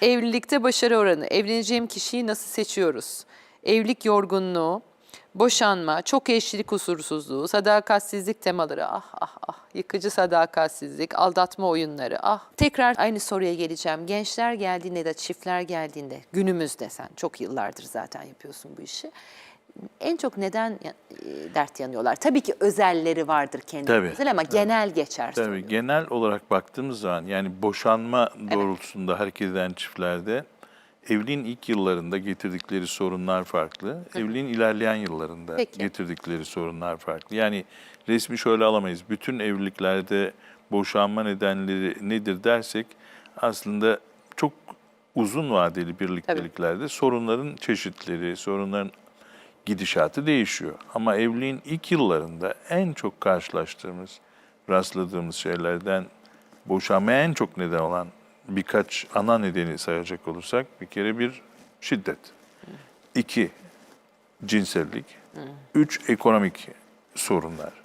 Evlilikte başarı oranı, evleneceğim kişiyi nasıl seçiyoruz? Evlilik yorgunluğu, boşanma, çok eşlilik kusursuzluğu, sadakatsizlik temaları, ah ah ah, yıkıcı sadakatsizlik, aldatma oyunları, ah. Tekrar aynı soruya geleceğim. Gençler geldiğinde de çiftler geldiğinde, günümüzde sen çok yıllardır zaten yapıyorsun bu işi. En çok neden e, dert yanıyorlar? Tabii ki özelleri vardır kendi Tabii, özel ama genel geçer Tabii genel olarak baktığımız zaman yani boşanma doğrultusunda hareket eden çiftlerde evliliğin ilk yıllarında getirdikleri sorunlar farklı. Evliliğin ilerleyen yıllarında Peki. getirdikleri sorunlar farklı. Yani resmi şöyle alamayız. Bütün evliliklerde boşanma nedenleri nedir dersek aslında çok uzun vadeli birlikteliklerde sorunların çeşitleri, sorunların gidişatı değişiyor. Ama evliliğin ilk yıllarında en çok karşılaştığımız, rastladığımız şeylerden boşanmaya en çok neden olan birkaç ana nedeni sayacak olursak bir kere bir şiddet, iki cinsellik, üç ekonomik sorunlar.